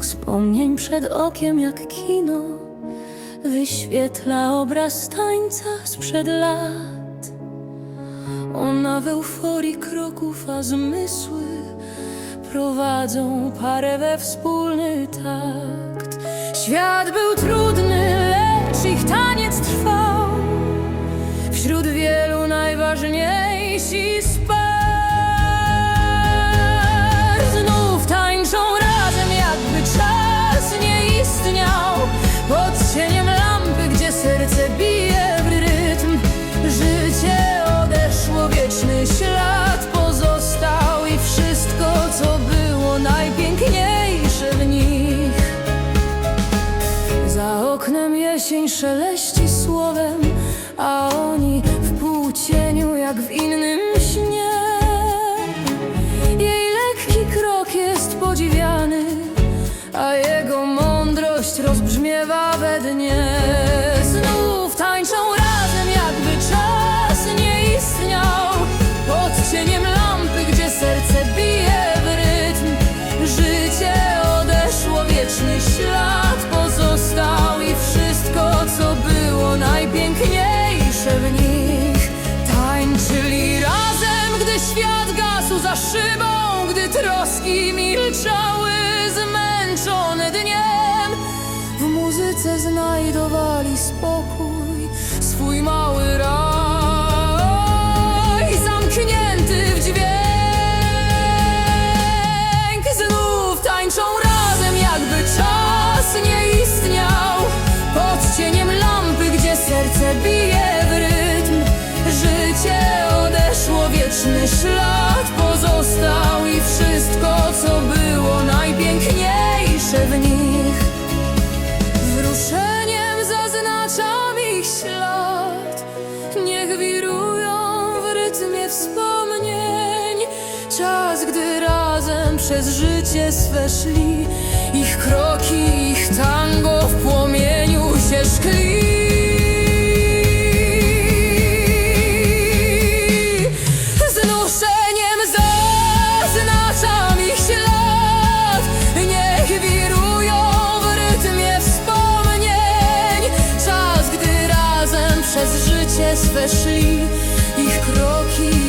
Wspomnień przed okiem jak kino Wyświetla obraz tańca sprzed lat Ona w euforii kroków, a zmysły Prowadzą parę we wspólny takt. Świat był trudny, lecz ich taniec trwał. Wśród wielu najważniejsi spar jesień szeleści słowem, a oni w półcieniu jak w innym muzyce znajdowali spokój, swój mały raj, wspomnień. Czas, gdy razem przez życie swe szli Ich kroki, ich tango w płomieniu się szkli. Znuszeniem zaznaczam ich ślad. Niech wirują w rytmie wspomnień. Czas, gdy razem przez życie swe szli Ich kroki,